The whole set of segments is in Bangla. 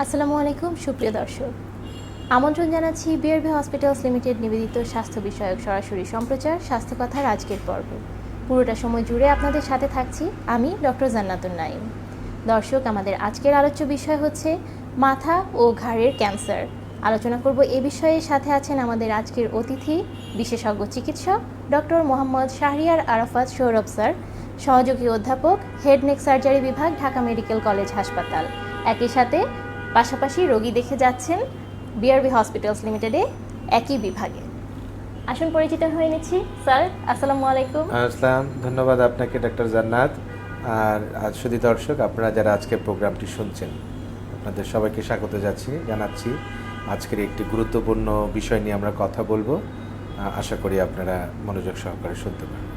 আসসালামু আলাইকুম, সুপ্রিয় দর্শক। আমন্ত্রণ জানাচ্ছি বিআরবি হসপিটালস লিমিটেড নিবেদিত স্বাস্থ্য বিষয়ক সরাসরি সম্প্রচার স্বাস্থ্য কথার আজকের পর্ব। পুরোটা সময় জুড়ে আপনাদের সাথে থাকছি আমি ডক্টর জান্নাতুন নাইম দর্শক, আমাদের আজকের আলোচ্য বিষয় হচ্ছে মাথা ও ঘাড়ের ক্যান্সার। আলোচনা করব এ বিষয়ে। সাথে আছেন আমাদের আজকের অতিথি, বিশেষজ্ঞ চিকিৎসক ডক্টর মোহাম্মদ শাহরিয়ার আরাফাত সৌরভ স্যার, সহযোগী অধ্যাপক, হেড নেক সার্জারি বিভাগ, ঢাকা মেডিকেল কলেজ হাসপাতাল। একই সাথে পাশাপাশি রোগী দেখে যাচ্ছেন বিআরবি হসপিটালস লিমিটেডে একই বিভাগে। আসুন পরিচিত হয়ে নিচ্ছি। স্যার, আসসালামু আলাইকুম। আসসালাম, ধন্যবাদ আপনাকে ডক্টর জান্নাত। আর আজ শুধু দর্শক, আপনারা যারা আজকের প্রোগ্রামটি শুনছেন, আপনাদের সবাইকে স্বাগত যাচ্ছি জানাচ্ছি। আজকের একটি গুরুত্বপূর্ণ বিষয় নিয়ে আমরা কথা বলব। আশা করি আপনারা মনোযোগ সহকারে শুনতে পারেন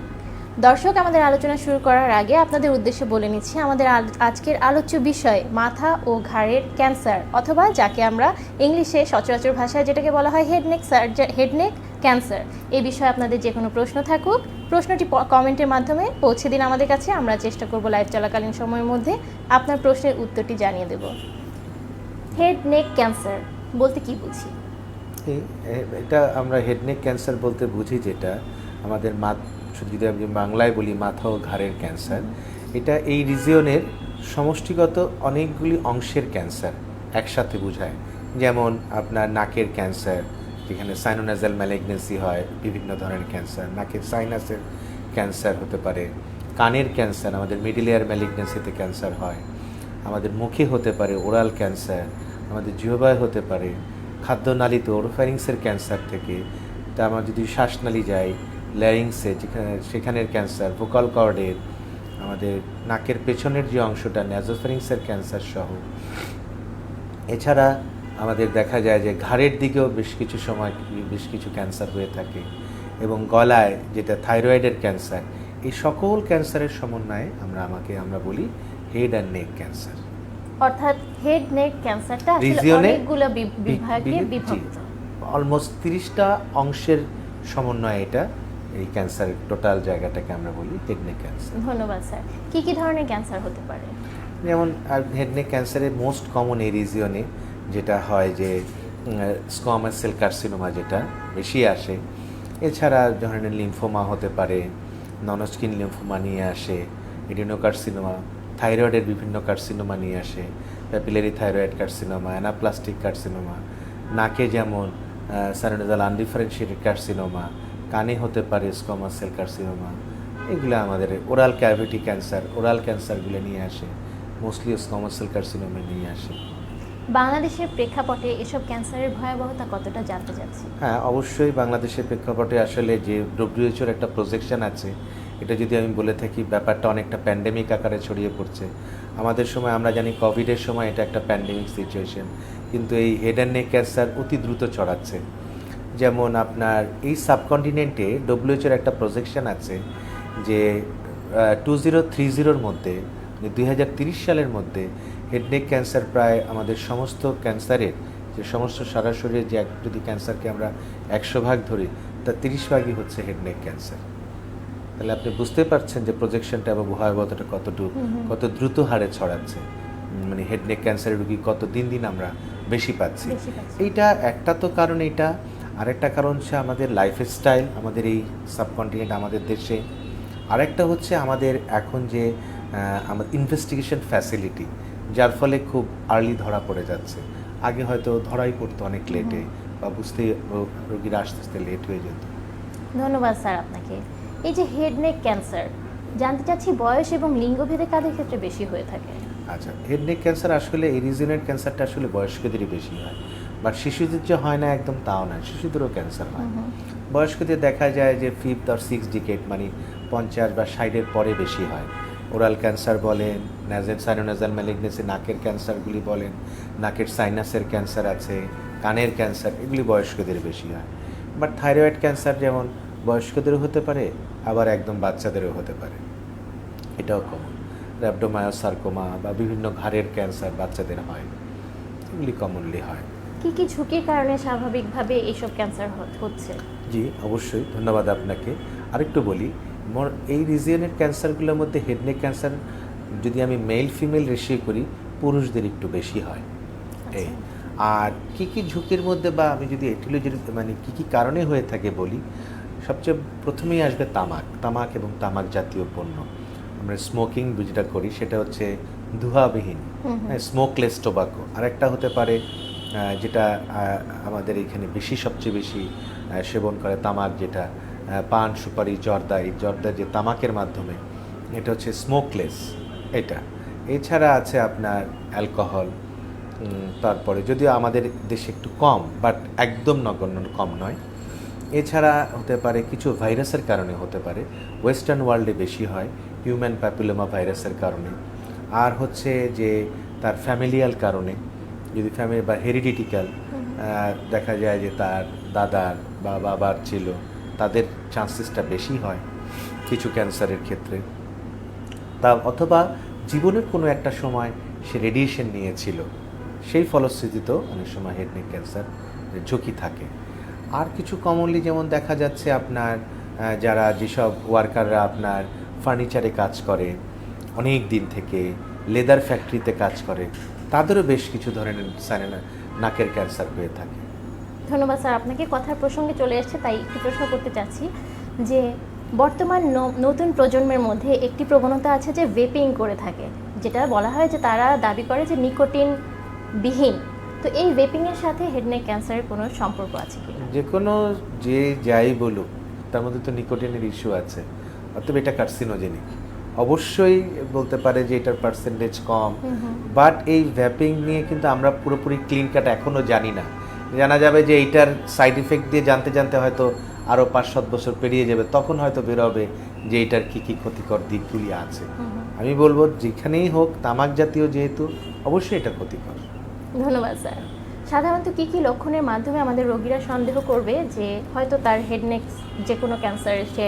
দর্শক, আমাদের আলোচনা শুরু করার আগে আপনাদের উদ্দেশ্যে বলে নিচ্ছি আমাদের আজকের আলোচ্য বিষয়, মাথা ও ঘাড়ের ক্যান্সার অথবা যাকে আমরা ইংলিশে সচরাচর ভাষায় যেটাকে বলা হয় হেডনেক সার্জার হেডনেক ক্যান্সার এই বিষয়ে আপনাদের যে কোনো প্রশ্ন থাকুক, প্রশ্নটি কমেন্টের মাধ্যমে পৌঁছে দিন আমাদের কাছে। আমরা চেষ্টা করব লাইভ চলাকালীন সময়ের মধ্যে আপনার প্রশ্নের উত্তরটি জানিয়ে দেব। হেড নেক ক্যান্সার বলতে কি বুঝি? এটা আমরা হেডনেক ক্যান্সার বলতে বুঝি যেটা আমাদের মাথ যদি আমি বাংলায় বলি মাথা ও ঘাড়ের ক্যান্সার, এটা এই রিজিয়নের সমষ্টিগত অনেকগুলি অংশের ক্যান্সার একসাথে বোঝায়। যেমন আপনার নাকের ক্যান্সার, যেখানে সাইনোনাজাল ম্যালিগনেন্সি হয়, বিভিন্ন ধরনের ক্যান্সার। নাকের সাইনাসের ক্যান্সার হতে পারে, কানের ক্যান্সার, আমাদের মিডিল এয়ার ম্যালিগনেন্সিতে ক্যান্সার হয়, আমাদের মুখে হতে পারে ওরাল ক্যান্সার, আমাদের জিহবায় হতে পারে, খাদ্যনালীতে ওরোফ্যারিংসের ক্যান্সার থেকে, তা আমরা যদি শ্বাসনালী যাই ল্যারিংসে যেখানে সেখানের ক্যান্সার ভোকাল কর্ডের আমাদের নাকের পেছনের যে অংশটা ন্যাজোফ্যারিংসের ক্যান্সার সহ। এছাড়া আমাদের দেখা যায় যে ঘাড়ের দিকেও বেশ কিছু সময় বেশ কিছু ক্যান্সার হয়ে থাকে এবং গলায় যেটা থাইরয়েডের ক্যান্সার এই সকল ক্যান্সারের সমন্বয়ে আমরা আমাকে আমরা বলি হেড অ্যান্ড নেক ক্যান্সার অর্থাৎ হেড নেক ক্যান্সারটা আসলে রিজিয়নে অনেকগুলো বিভাগে বিভক্ত। অলমোস্ট তিরিশটা অংশের সমন্বয়ে এটা এই ক্যান্সারের টোটাল জায়গাটাকে আমরা বলি হেড নেক ক্যান্সার ধন্যবাদ স্যার। কি কি ধরনের ক্যান্সার হতে পারে? যেমন হেড নেক ক্যান্সারের মোস্ট কমন এই রিজিয়নে যেটা হয় যে স্কোয়ামাস সেল কার্সিনোমা যেটা বেশি আসে। এছাড়া ধরনের লিম্ফোমা হতে পারে ননস্কিন লিম্ফোমা নিয়ে আসে এডিনোকার্সিনোমা থাইরয়েডের বিভিন্ন কার্সিনোমা নিয়ে আসে papillary thyroid carcinoma anaplastic carcinoma নাকে যেমন স্যানোনাজাল আনডিফারেন্সিয়েটেড কার্সিনোমা কানে হতে পারে স্কোয়ামাস সেল কার্সিনোমা এগুলো আমাদের ওরাল ক্যাভিটি ক্যান্সার ওরাল ক্যান্সারগুলো নিয়ে আসে মোস্টলি স্কমার্সেল কার্সিনোমা নিয়ে আসে। বাংলাদেশের প্রেক্ষাপটে এসব ক্যান্সারের ভয়াবহতা কতটা জানতে চাচ্ছি? হ্যাঁ অবশ্যই বাংলাদেশের প্রেক্ষাপটে আসলে যে ডব্লিউএইচওর একটা প্রজেকশন আছে এটা যদি আমি বলে থাকি ব্যাপারটা অনেকটা প্যান্ডেমিক আকারে ছড়িয়ে পড়ছে। আমাদের সময় আমরা জানি কোভিডের সময় এটা একটা প্যান্ডেমিক সিচুয়েশন কিন্তু এই হেড অ্যান্ড নেক ক্যান্সার অতি দ্রুত ছড়াচ্ছে। যেমন আপনার এই সাবকন্টিনেন্টে ডব্লিউএইচওর একটা প্রজেকশন আছে যে টু জিরো থ্রি জিরোর মধ্যে দুই হাজার তিরিশ সালের মধ্যে হেডনেক ক্যান্সার প্রায় আমাদের সমস্ত ক্যান্সারের যে সমস্ত সারা শরীরের যে এক- যদি ক্যান্সারকে আমরা একশো ভাগ ধরি তার তিরিশ ভাগই হচ্ছে হেডনেক ক্যান্সার তাহলে আপনি বুঝতে পারছেন যে প্রজেকশনটা এবং ভয়াবহতাটা কতটুকু কত দ্রুত হারে ছড়াচ্ছে। মানে হেডনেক ক্যান্সারের রুগী কত দিন দিন আমরা বেশি পাচ্ছি। বেশি পাচ্ছি। এইটা একটা তো কারণ এটা আরেকটা কারণ হচ্ছে আমাদের লাইফস্টাইল আমাদের এই সাবকন্টিনেন্ট আমাদের দেশে। আরেকটা হচ্ছে আমাদের এখন যে আমাদের ইনভেস্টিগেশন ফ্যাসিলিটি যার ফলে খুব আর্লি ধরা পড়ে যাচ্ছে। আগে হয়তো ধরাই পড়তো অনেক লেটে বা বুঝতে রোগীরা আস্তে আস্তে লেট হয়ে যেত। ধন্যবাদ স্যার আপনাকে। এই যে হেড নেক ক্যান্সার জানতে চাচ্ছি বয়স এবং লিঙ্গভেদে কাদের ক্ষেত্রে বেশি হয়ে থাকে? আচ্ছা হেড নেক ক্যান্সার আসলে এই রিজনের ক্যান্সারটা আসলে বয়স্কদেরই বেশি হয়। বাট শিশুদের যে হয় না একদম তাও না শিশুদেরও ক্যান্সার হয়। বয়স্কদের দেখা যায় যে ফিফথ আর সিক্স ডিকেট মানে পঞ্চাশ বা ষাটের পরে বেশি হয়। ওরাল ক্যান্সার বলেন নাজেল সাইনোনাজাল ম্যালিগনেসি নাকের ক্যান্সারগুলি বলেন নাকের সাইনাসের ক্যান্সার আছে কানের ক্যান্সার এগুলি বয়স্কদের বেশি হয়। বাট থাইরয়েড ক্যান্সার যেমন বয়স্কদেরও হতে পারে আবার একদম বাচ্চাদেরও হতে পারে। এটাও কমন র্যাবডোমায়োসার্কোমা বা বিভিন্ন ঘাড়ের ক্যান্সার বাচ্চাদের হয়। এগুলি কমনলি হয়। কি কি ঝুঁকির কারণে স্বাভাবিকভাবে এইসব ক্যান্সার হচ্ছে? জি অবশ্যই। ধন্যবাদ আপনাকে। আরেকটু বলি মোর এই রিজিয়নের ক্যান্সারগুলোর মধ্যে হেডনেক ক্যান্সার যদি আমি মেল ফিমেল রেশিও করি পুরুষদের একটু বেশি হয়। এই। আর কি কি ঝুঁকির মধ্যে বা আমি যদি এটিলোজির মানে কি কি কারণে হয়ে থাকে বলি সবচেয়ে প্রথমেই আসবে তামাক। তামাক এবং তামাক জাতীয় পণ্য। আমরা স্মোকিং যেটা করি সেটা হচ্ছে ধোঁয়াবিহীন। স্মোকলেস টোবাকো আরেকটা হতে পারে যেটা আমাদের এখানে বেশি, সবচেয়ে বেশি সেবন করে তামাক যেটা পান, সুপারি, জর্দা, এই জর্দা যে তামাকের মাধ্যমে, এটা হচ্ছে স্মোকলেস এটা। এছাড়া আছে আপনার অ্যালকোহল তারপরে যদিও আমাদের দেশে একটু কম বাট একদম নগণ্য, কম নয়। এছাড়া হতে পারে কিছু ভাইরাসের কারণে হতে পারে ওয়েস্টার্ন ওয়ার্ল্ডে বেশি হয় হিউম্যান প্যাপিলোমা ভাইরাসের কারণে। আর হচ্ছে যে, তার ফ্যামিলিয়াল কারণে যদি ফ্যামিলি বা হেরিডিটিক্যাল দেখা যায় যে তার দাদার বা বাবার ছিল, তাদের চান্সেসটা বেশি হয় কিছু ক্যান্সারের ক্ষেত্রে। তা অথবা জীবনের কোনো একটা সময় সে রেডিয়েশন নিয়েছিল, সেই ফলশ্রুতিতেও অনেক সময় হেড নেক ক্যান্সার ঝুঁকি থাকে। আর কিছু কমনলি যেমন দেখা যাচ্ছে আপনার যারা যেসব ওয়ার্কাররা আপনার ফার্নিচারে কাজ করে, অনেক দিন থেকে লেদার ফ্যাক্টরিতে কাজ করে তাদেরও বেশ কিছু ধরনের সাইনা নাকের ক্যান্সার হয়ে থাকে। ধন্যবাদ স্যার। আপনাকে কথার প্রসঙ্গে চলে এসেছে তাই একটু প্রশ্ন করতে চাচ্ছি যে বর্তমান নতুন প্রজন্মের মধ্যে একটি প্রবণতা আছে যে ভেপিং করে থাকে। যেটা বলা হয় যে তারা দাবি করে যে নিকোটিন বিহীন তো এই ভেপিংয়ের সাথে হেডনেক ক্যান্সারের কোনো সম্পর্ক আছে কি? যে কোনো যে যাই বলুক তার মধ্যে তো নিকোটিনের ইস্যু আছে। অতএব এটা কার্সিনোজেনিক অবশ্যই বলতে পারে যে এটার পার্সেন্টেজ কম। বাট এই ভ্যাপিং নিয়ে কিন্তু আমরা পুরোপুরি ক্লিন কাট এখনও জানি না। জানা যাবে যে এইটার সাইড ইফেক্ট দিয়ে জানতে জানতে হয়তো আরও পাঁচ সাত বছর পেরিয়ে যাবে তখন হয়তো বেরোবে যে এটার কী কী ক্ষতিকর দিকগুলি আছে। আমি বলব যেখানেই হোক তামাক জাতীয় যেহেতু অবশ্যই এটা ক্ষতিকর। ধন্যবাদ স্যার। সাধারণত কি কি লক্ষণের মাধ্যমে আমাদের রোগীরা সন্দেহ করবে যে হয়তো তার হেডনেক যে কোনো ক্যান্সারে সে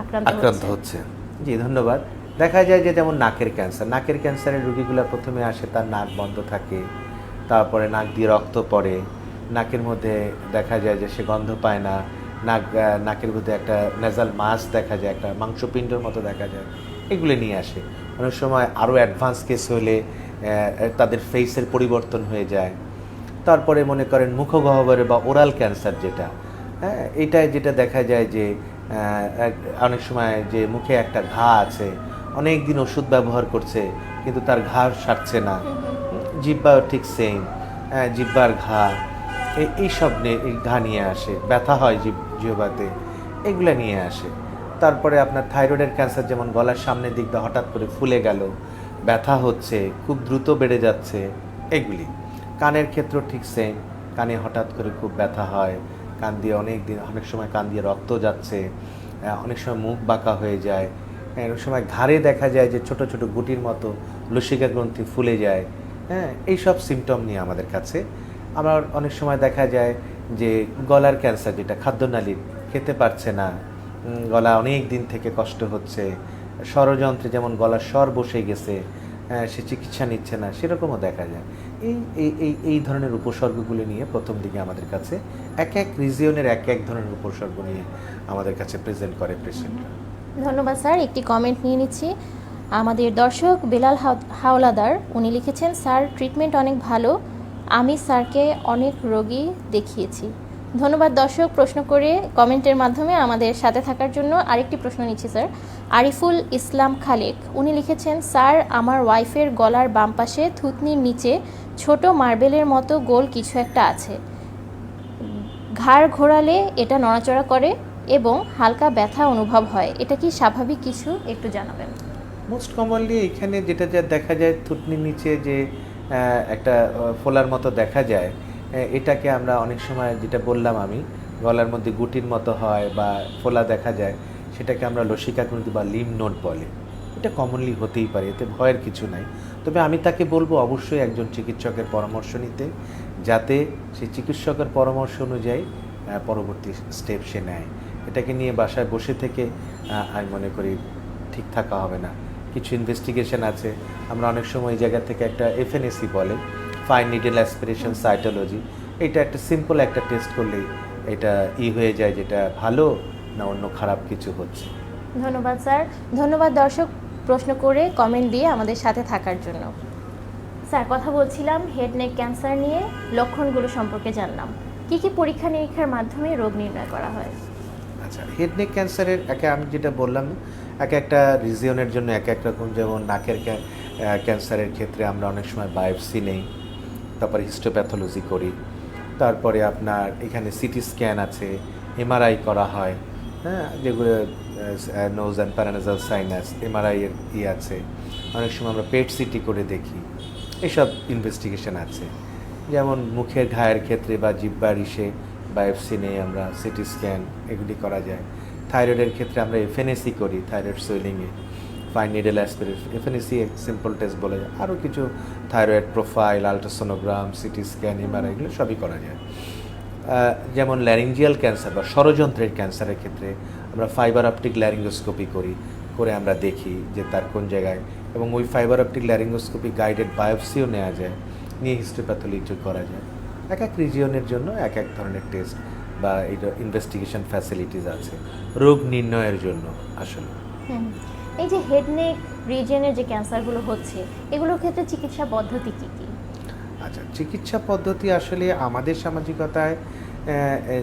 আক্রান্ত হচ্ছে। জি ধন্যবাদ। দেখা যায় যে যেমন নাকের ক্যান্সার, নাকের ক্যান্সারের রোগীগুলো প্রথমে আসে তার নাক বন্ধ থাকে, তারপরে নাক দিয়ে রক্ত পড়ে, নাকের মধ্যে দেখা যায় যে সে গন্ধ পায় না, নাক নাকের মধ্যে একটা নেজাল মাছ দেখা যায়, একটা মাংসপিণ্ডর মতো দেখা যায়, এগুলো নিয়ে আসে। অনেক সময় আরও অ্যাডভান্স কেস হলে তাদের ফেসের পরিবর্তন হয়ে যায়। তারপরে মনে করেন মুখগহ্বরে বা ওরাল ক্যান্সার যেটা হ্যাঁ এটাই যেটা দেখা যায় যে অনেক সময় যে মুখে একটা ঘা আছে অনেক দিন ওষুধ ব্যবহার করছে, কিন্তু তার ঘা সারছে না। জিব্বাও ঠিক সেম জিব্বার ঘা এইসব ঘা নিয়ে আসে, ব্যথা হয় জিভ জিহ্বাতে, এগুলো নিয়ে আসে। তারপরে আপনার থাইরয়েডের ক্যান্সার যেমন গলার সামনের দিকটা হঠাৎ করে ফুলে গেল, ব্যথা হচ্ছে, খুব দ্রুত বেড়ে যাচ্ছে, এগুলি। কানের ক্ষেত্র ঠিক সেম কানে হঠাৎ করে খুব ব্যথা হয়, কান দিয়ে অনেক দিন অনেক সময় কান দিয়ে রক্ত যাচ্ছে অনেক সময় মুখ বাঁকা হয়ে যায় হ্যাঁ, সময় ঘাড়ে দেখা যায় যে ছোট ছোট গুটির মতো লসিকা গ্রন্থি ফুলে যায়। হ্যাঁ এইসব সিমটম নিয়ে আমাদের কাছে। আমার অনেক সময় দেখা যায় যে গলার ক্যান্সার যেটা খাদ্যনালীর খেতে পারছে না। গলা অনেক দিন থেকে কষ্ট হচ্ছে। স্বরযন্ত্রে যেমন গলার স্বর বসে গেছে হ্যাঁ, সে চিকিৎসা নিচ্ছে না সেরকমও দেখা যায়। এই এই এই ধরনের উপসর্গগুলো নিয়ে প্রথম দিকে আমাদের কাছে এক এক রিজিয়নের এক এক ধরনের উপসর্গ নিয়ে আমাদের কাছে প্রেজেন্ট করে পেশেন্টরা ধন্যবাদ স্যার, একটি কমেন্ট নিয়ে নিচ্ছি। আমাদের দর্শক বেলাল হাও- হাওলাদার, উনি লিখেছেন, স্যার ট্রিটমেন্ট অনেক ভালো। আমি স্যারকে অনেক রোগী দেখিয়েছি। ধন্যবাদ দর্শক, প্রশ্ন করে কমেন্টের মাধ্যমে আমাদের সাথে থাকার জন্য আরেকটি প্রশ্ন নিচ্ছি স্যার। আরিফুল ইসলাম খালেক, উনি লিখেছেন, স্যার, আমার ওয়াইফের গলার বাম পাশে থুতনির নিচে ছোট মার্বেলের মতো গোল কিছু একটা আছে। ঘাড় ঘোরালে এটা নড়াচড়া করে। এবং হালকা ব্যথা অনুভব হয়, এটা কি স্বাভাবিক কিছু? একটু জানাবেন। মোস্ট কমনলি এখানে যেটা যা দেখা যায়, থুতনির নিচে যে একটা ফোলার মতো দেখা যায় এটাকে আমরা অনেক সময় যেটা বললাম আমি, গলার মধ্যে গুটির মতো হয় বা ফোলা দেখা যায়, সেটাকে আমরা লসিকা বা লিম নোট বলে। এটা কমনলি হতেই পারে, এতে ভয়ের কিছু নাই। তবে আমি তাকে বলব অবশ্যই একজন চিকিৎসকের পরামর্শ নিতে, যাতে সেই চিকিৎসকের পরামর্শ অনুযায়ী পরবর্তী স্টেপ সে নেয়। এটাকে নিয়ে বাসায় বসে থেকে আমি মনে করি ঠিক থাকা হবে না। কিছু ইনভেস্টিগেশন আছে। আমরা অনেক সময় এই জায়গা থেকে একটা এফএনএসি বলে ফাইন নিডেল অ্যাসপিরেশন সাইটোলজি এটা একটা সিম্পল একটা টেস্ট করলেই এটা ই হয়ে যায় যেটা ভালো না অন্য খারাপ কিছু হচ্ছে। ধন্যবাদ, স্যার। ধন্যবাদ দর্শক প্রশ্ন করে কমেন্ট দিয়ে আমাদের সাথে থাকার জন্য। স্যার, কথা বলছিলাম হেড নেক ক্যান্সার নিয়ে, লক্ষণগুলো সম্পর্কে জানলাম। কি কি পরীক্ষা নিরীক্ষার মাধ্যমে রোগ নির্ণয় করা হয়? আচ্ছা হেড নেক ক্যান্সারের একে আমি যেটা বললাম, এক একটা রিজিয়নের জন্য এক এক রকম, যেমন নাকের ক্যান্সারের ক্ষেত্রে আমরা অনেক সময় বায়োপসি নেই, তারপরে হিস্টোপ্যাথোলজি করি, তারপরে আপনার এখানে সিটি স্ক্যান আছে এমআরআই করা হয় হ্যাঁ যেগুলো nose and paranasal sinus MRI এর ই আছে, অনেক সময় আমরা পেট সিটি করে দেখি, এসব ইনভেস্টিগেশন আছে, যেমন মুখের ঘায়ের ক্ষেত্রে বা জিব্বার ইসে বায়োপসি নেই আমরা সিটি স্ক্যান এগুলি করা যায়। থাইরয়েডের ক্ষেত্রে আমরা এফএনএসি করি, thyroid সুইলিংয়ে, fine needle aspirate FNAC simple test বলে আরও কিছু thyroid profile, ultrasonogram, CT scan, MRI এগুলো সবই করা যায়। যেমন ল্যারিঞ্জিয়াল ক্যান্সার বা ষড়যন্ত্রের ক্যান্সারের ক্ষেত্রে আমরা ফাইবার অপটিক ল্যারিঙ্গোস্কোপি করি, করে আমরা দেখি যে তার কোন জায়গায় এবং ওই ফাইবার অপটিক ল্যারিঙ্গোস্কোপি গাইডেড বায়োপসিও নেওয়া যায়, নিয়ে হিস্টোপ্যাথোলজি করা যায়। এক এক রিজিয়নের জন্য এক এক ধরনের টেস্ট বা এটা ইনভেস্টিগেশন ফ্যাসিলিটিস আছে রোগ নির্ণয়ের জন্য আসলে। এই যে হেড নেক রিজিয়নের যে ক্যান্সারগুলো হচ্ছে এগুলোর ক্ষেত্রে চিকিৎসা পদ্ধতি কী কী আচ্ছা চিকিৎসা পদ্ধতি আসলে আমাদের সামাজিকতায়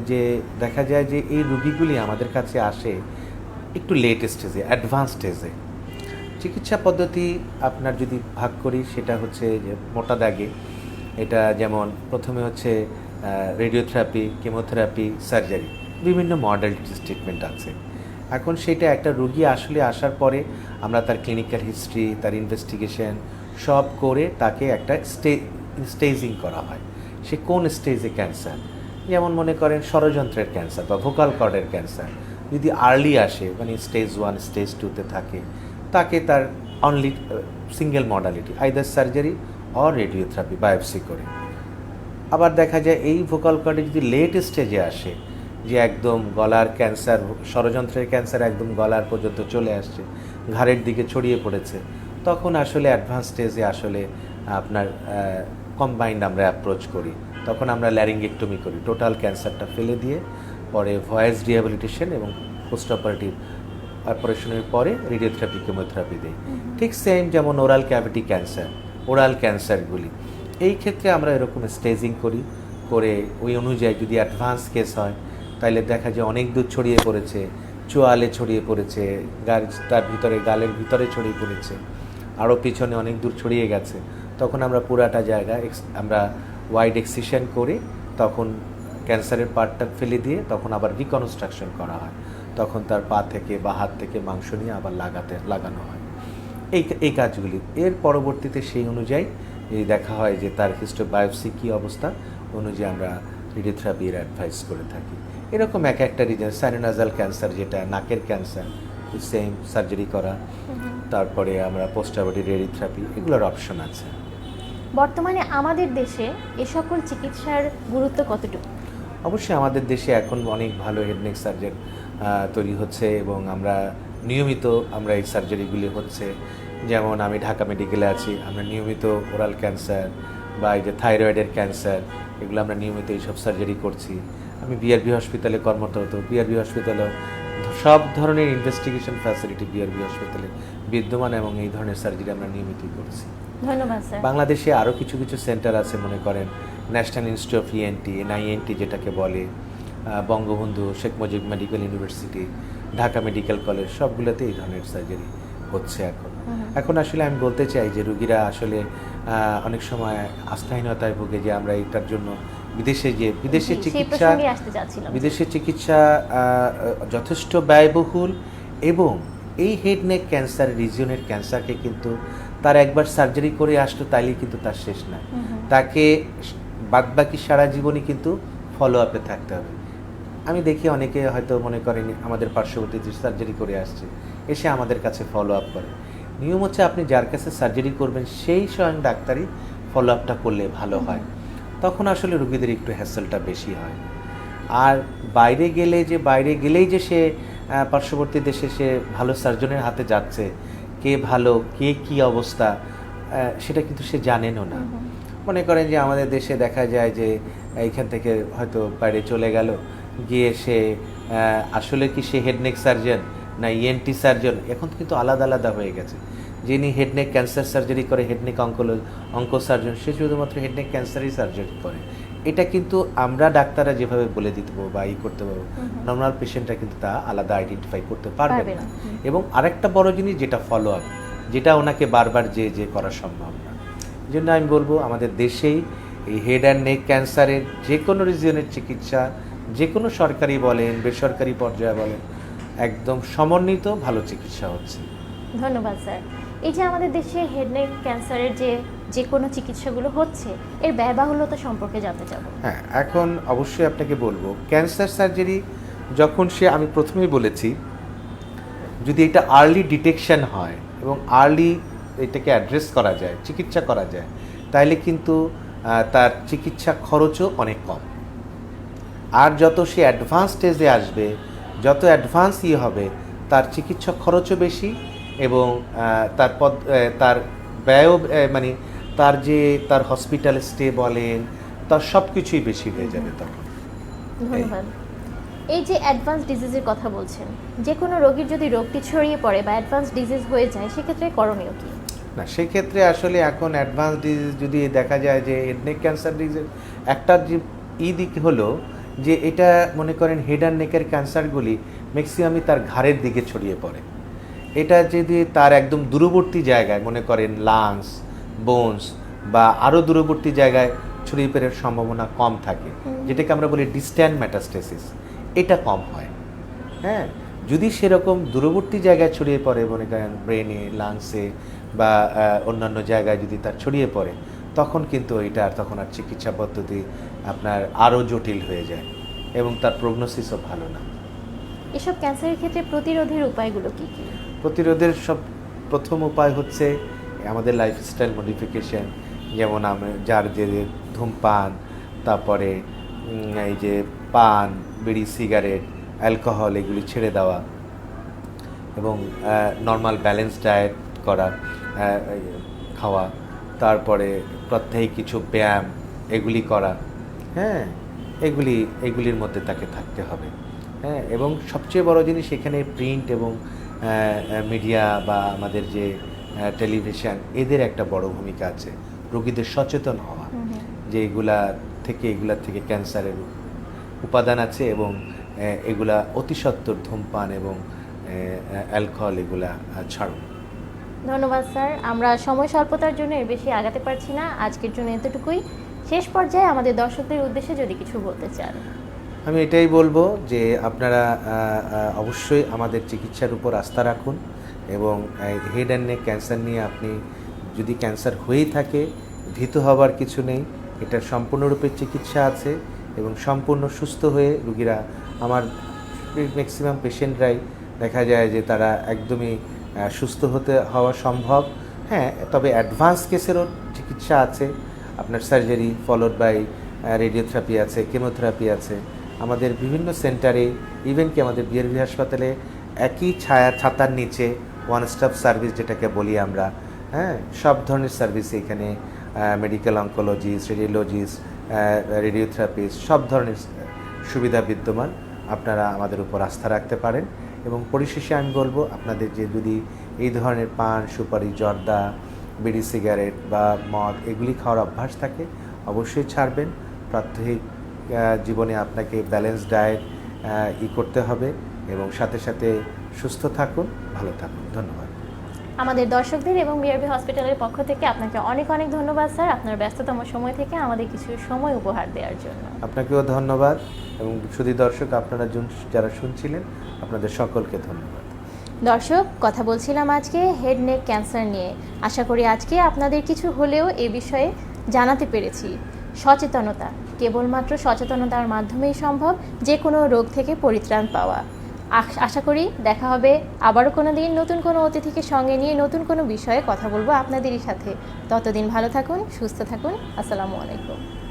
যে দেখা যায় যে এই রুগীগুলি আমাদের কাছে আসে একটু লেট স্টেজে অ্যাডভান্স স্টেজে চিকিৎসা পদ্ধতি আপনার যদি ভাগ করি সেটা হচ্ছে যে মোটা দাগে এটা যেমন প্রথমে হচ্ছে রেডিওথেরাপি কেমোথেরাপি সার্জারি বিভিন্ন মডেলিটিস ট্রিটমেন্ট আছে। এখন সেটা একটা রুগী আসলে আসার পরে আমরা তার ক্লিনিক্যাল হিস্ট্রি তার ইনভেস্টিগেশন সব করে তাকে একটা স্টে স্টেজিং করা হয়। সে কোন স্টেজে ক্যান্সার যেমন মনে করেন ষড়যন্ত্রের ক্যান্সার বা ভোকাল কর্ডের ক্যান্সার যদি আর্লি আসে মানে স্টেজ ওয়ান স্টেজ টুতে থাকে, তাকে তার only single modality either surgery or radiotherapy biopsy করে। আবার দেখা যায় এই ভোকাল কর্ডে যদি লেট স্টেজে আসে যে একদম গলার ক্যান্সার ষড়যন্ত্রের ক্যান্সার একদম গলার পর্যন্ত চলে আসছে ঘাড়ের দিকে ছড়িয়ে পড়েছে তখন আসলে অ্যাডভান্স স্টেজে আসলে আপনার কম্বাইন্ড আমরা অ্যাপ্রোচ করি। তখন আমরা ল্যারিঙ্গেক্টমি করি। টোটাল ক্যান্সারটা ফেলে দিয়ে পরে ভয়েস রিহ্যাবিলিটেশন এবং পোস্ট অপারেটিভ অপারেশনের পরে রেডিওথেরাপি কেমোথেরাপি দিই। ঠিক সেম যেমন ওরাল ক্যাভিটি ক্যান্সার ওরাল ক্যান্সারগুলি এই ক্ষেত্রে আমরা এরকম স্টেজিং করি, করে ওই অনুযায়ী যদি অ্যাডভান্স কেস হয় তাহলে দেখা যায় অনেক দূর ছড়িয়ে পড়েছে, চোয়ালে ছড়িয়ে পড়েছে, গাল, তার ভিতরে, গালের ভিতরে ছড়িয়ে পড়েছে আরও পিছনে অনেক দূর ছড়িয়ে গেছে, তখন আমরা পুরাটা জায়গা আমরা ওয়াইড এক্সিশন করে তখন ক্যান্সারের পার্টটা ফেলে দিয়ে তখন আবার রিকনস্ট্রাকশন করা হয়। তখন তার পা থেকে বা হাত থেকে মাংস নিয়ে আবার লাগাতে, লাগানো হয়। এই এই কাজগুলি। এর পরবর্তীতে সেই অনুযায়ী দেখা হয় যে তার হিস্টোবায়োপসি কী অবস্থা অনুযায়ী আমরা রেডিওথেরাপির অ্যাডভাইস করে থাকি। এরকম এক একটা রিজন স্যারিনাজাল ক্যান্সার যেটা নাকের ক্যান্সার সেম সার্জারি করা তারপরে আমরা পোস্টাবডি রেডিওথেরাপি এগুলোর অপশন আছে। বর্তমানে আমাদের দেশে এ সকল চিকিৎসার গুরুত্ব কতটুকু? অবশ্যই আমাদের দেশে এখন অনেক ভালো হেডনেক সার্জন তৈরি হচ্ছে এবং আমরা নিয়মিত আমরা এই সার্জারিগুলি হচ্ছে যেমন আমি ঢাকা মেডিকেলে আছি আমরা নিয়মিত ওরাল ক্যান্সার বা এই যে থাইরয়েডের ক্যান্সার এগুলো আমরা নিয়মিত এইসব সার্জারি করছি। আমি বিআরবি হসপিটালে কর্মরত বিআরবি হসপিটালে সব ধরনের ইনভেস্টিগেশন ফ্যাসিলিটি বিআরবি হসপিটালে বিদ্যমান এবং এই ধরনের সার্জারি আমরা নিয়মিতই করছি। ধন্যবাদ স্যার। বাংলাদেশে আরও কিছু কিছু সেন্টার আছে মনে করেন national institute of ENT NINT যেটাকে বলে Bangabandhu Sheikh Mujib medical university Dhaka medical college সবগুলোতে এই ধরনের সার্জারি হচ্ছে এখন। এখন আসলে আমি বলতে চাই যে রুগীরা আসলে অনেক সময় আস্থাহীনতায় ভোগে যে আমরা এটার জন্য বিদেশে যে বিদেশে চিকিৎসা প্রসঙ্গে আসতে চাচ্ছিলাম। বিদেশে চিকিৎসা যথেষ্ট ব্যয়বহুল এবং এই হেড নেক ক্যান্সার রিজিয়নের ক্যান্সারকে কিন্তু তার একবার সার্জারি করে আসলো তাইলে কিন্তু তার শেষ না। তাকে বাদবাকি সারা জীবনই কিন্তু ফলো আপে থাকতে হবে। আমি দেখি অনেকে হয়তো মনে করেন আমাদের পার্শ্ববর্তী যে সার্জারি করে আসছে এসে আমাদের কাছে ফলো আপ করে। নিয়ম হচ্ছে আপনি যার কাছে সার্জারি করবেন সেই স্বয়ং ডাক্তারই ফলো আপটা করলে ভালো হয়। তখন আসলে রুগীদের একটু হ্যাসেলটা বেশি হয়। আর বাইরে গেলে যে বাইরে গেলেই যে সে পার্শ্ববর্তী দেশে সে ভালো সার্জনের হাতে যাচ্ছে কে ভালো কে কি অবস্থা সেটা কিন্তু সে জানেনও না। মনে করেন যে আমাদের দেশে দেখা যায় যে এইখান থেকে হয়তো বাইরে চলে গেল গিয়ে সে আসলে কি সে হেডনেক সার্জন না ইএনটি সার্জন এখন কিন্তু আলাদা আলাদা হয়ে গেছে। যিনি হেড নেক ক্যান্সার সার্জারি করে হেড নেক অঙ্কোলো অঙ্ক সার্জন সে শুধুমাত্র হেড নেক ক্যান্সারই সার্জারি করে। এটা কিন্তু আমরা ডাক্তাররা যেভাবে বলে দিতে পারব বা ই করতে পারব নর্মাল পেশেন্টরা কিন্তু তা আলাদা আইডেন্টিফাই করতে পারবে না। এবং আরেকটা বড় জিনিস যেটা ফলো আপ যেটা ওনাকে বারবার যে যে করা সম্ভব না। এই জন্য আমি বলব আমাদের দেশেই এই হেড অ্যান্ড নেক ক্যান্সারের যে কোনো রিজিয়নের চিকিৎসা যে কোনো সরকারি বলেন বেসরকারি পর্যায়ে বলেন একদম সমন্বিত ভালো চিকিৎসা হচ্ছে। ধন্যবাদ স্যার। এই যে আমাদের দেশে হেড নেক ক্যান্সারের যে যে কোনো চিকিৎসাগুলো হচ্ছে এর ব্যয়বাহুল্যতা সম্পর্কে জানতে চাব। হ্যাঁ এখন অবশ্যই আপনাকে বলব ক্যান্সার সার্জারি যখন সে আমি প্রথমেই বলেছি যদি এটা আর্লি ডিটেকশন হয় এবং আর্লি এটাকে অ্যাড্রেস করা যায় চিকিৎসা করা যায় তাহলে কিন্তু তার চিকিৎসা খরচও অনেক কম। আর যত সে অ্যাডভান্স স্টেজে আসবে যত অ্যাডভান্স ইয়ে হবে তার চিকিৎসা খরচও বেশি এবং তার পদ তার ব্যয়ও মানে তার যে তার হসপিটাল স্টে বলেন তার সব কিছুই বেশি হয়ে যাবে তখন। ধন্যবাদ। এই যে অ্যাডভান্স ডিজিজের কথা বলছেন যে কোনো রোগীর যদি রোগটি ছড়িয়ে পড়ে বা অ্যাডভান্স ডিজিজ হয়ে যায় সেক্ষেত্রে করণীয় কি? না সেক্ষেত্রে আসলে এখন অ্যাডভান্স ডিজিজ যদি দেখা যায় যে হেডনেক ক্যান্সার ডিজিজ একটা যে ই দিক হলো যে এটা মনে করেন হেড অ্যান্ড নেকের ক্যান্সারগুলি ম্যাক্সিমামই তার ঘাড়ের দিকে ছড়িয়ে পড়ে। এটা যদি তার একদম দূরবর্তী জায়গায় মনে করেন লাংস বোনস বা আরও দূরবর্তী জায়গায় ছড়িয়ে পড়ার সম্ভাবনা কম থাকে যেটাকে আমরা বলি ডিস্ট্যান্ট ম্যাটাস্টেসিস এটা কম হয়। হ্যাঁ যদি সেরকম দূরবর্তী জায়গায় ছড়িয়ে পড়ে মনে করেন ব্রেনে লাংসে বা অন্যান্য জায়গায় যদি তার ছড়িয়ে পড়ে তখন কিন্তু এটা তখন আর চিকিৎসা পদ্ধতি আপনার আরও জটিল হয়ে যায় এবং তার প্রগনোসিসও ভালো না। এসব ক্যান্সারের ক্ষেত্রে প্রতিরোধের উপায়গুলো কি কি? প্রতিরোধের সব প্রথম উপায় হচ্ছে আমাদের লাইফস্টাইল মডিফিকেশন যেমন আমি যার যে ধূমপান তারপরে এই যে পান বিড়ি সিগারেট অ্যালকোহল এগুলি ছেড়ে দেওয়া এবং নর্মাল ব্যালেন্স ডায়েট করা খাওয়া তারপরে প্রত্যেক কিছু ব্যায়াম এগুলি করা হ্যাঁ এগুলি এগুলির মধ্যে তাকে থাকতে হবে হ্যাঁ এবং সবচেয়ে বড় জিনিস এখানে প্রিন্ট এবং মিডিয়া বা আমাদের যে টেলিভিশন এদের একটা বড় ভূমিকা আছে রোগীদের সচেতন হওয়া যে এগুলা থেকে এগুলা থেকে ক্যান্সারের উপাদান আছে এবং এগুলা অতি সত্বর ধূমপান এবং অ্যালকোহল এগুলা ছাড়ুন। ধন্যবাদ, স্যার। আমরা সময় স্বল্পতার জন্য এর বেশি আগাতে পারছি না। আজকের জন্য এতটুকুই। শেষ পর্যায়ে আমাদের দর্শকদের উদ্দেশ্যে যদি কিছু বলতে চান। আমি এটাই বলব যে আপনারা অবশ্যই আমাদের চিকিৎসার উপর আস্থা রাখুন এবং হেড অ্যান্ড নেক ক্যান্সার নিয়ে আপনি যদি ক্যান্সার হয়েই থাকে, ভীত হবার কিছু নেই। এটার সম্পূর্ণরূপে চিকিৎসা আছে এবং সম্পূর্ণ সুস্থ হয়ে রুগীরা, আমার ম্যাক্সিমাম পেশেন্টরাই দেখা যায় যে তারা একদমই সুস্থ হতে হওয়া সম্ভব। হ্যাঁ তবে অ্যাডভান্স কেসেরও চিকিৎসা আছে। আপনার সার্জারি ফলোড বাই রেডিওথেরাপি আছে কেমোথেরাপি আছে। আমাদের বিভিন্ন সেন্টারে ইভেন কি আমাদের বিআরবি হাসপাতালে একই ছায়া ছাতার নিচে ওয়ান স্টপ সার্ভিস যেটাকে বলি আমরা। হ্যাঁ সব ধরনের সার্ভিস এখানে মেডিকেল অঙ্কোলজিস্ট রেডিওলজিস্ট রেডিওথেরাপিস্ট সব ধরনের সুবিধা বিদ্যমান। আপনারা আমাদের উপর আস্থা রাখতে পারেন। এবং পরিশেষে আমি বলব আপনাদের যে যদি এই ধরনের পান, সুপারি, জর্দা, বিড়ি, সিগারেট বা মদ এগুলি খাওয়ার অভ্যাস থাকে, অবশ্যই ছাড়বেন। প্রাত্যহিক জীবনে আপনাকে ব্যালেন্স ডায়েট ই করতে হবে এবং সাথে সাথে সুস্থ থাকুন, ভালো থাকুন। ধন্যবাদ। আমাদের দর্শকদের এবং বিআরবি হসপিটালের পক্ষ থেকে আপনাকে অনেক অনেক ধন্যবাদ স্যার আপনার ব্যস্ততম সময় থেকে আমাদের কিছু সময় উপহার দেওয়ার জন্য। আপনাকেও ধন্যবাদ এবং শুধু দর্শক আপনারা যারা শুনছিলেন আপনাদের সকলকে ধন্যবাদ। দর্শক কথা বলছিলাম আজকে হেড নেক ক্যান্সার নিয়ে। আশা করি আজকে আপনাদের কিছু হলেও এ বিষয়ে জানাতে পেরেছি। সচেতনতা কেবলমাত্র সচেতনতার মাধ্যমেই সম্ভব যে কোনো রোগ থেকে পরিত্রাণ পাওয়া। আশা করি দেখা হবে আবারও কোনো দিন নতুন কোনো অতিথিকে সঙ্গে নিয়ে নতুন কোনো বিষয়ে কথা বলব আপনাদেরই সাথে। ততদিন ভালো থাকুন, সুস্থ থাকুন। আসসালামু আলাইকুম।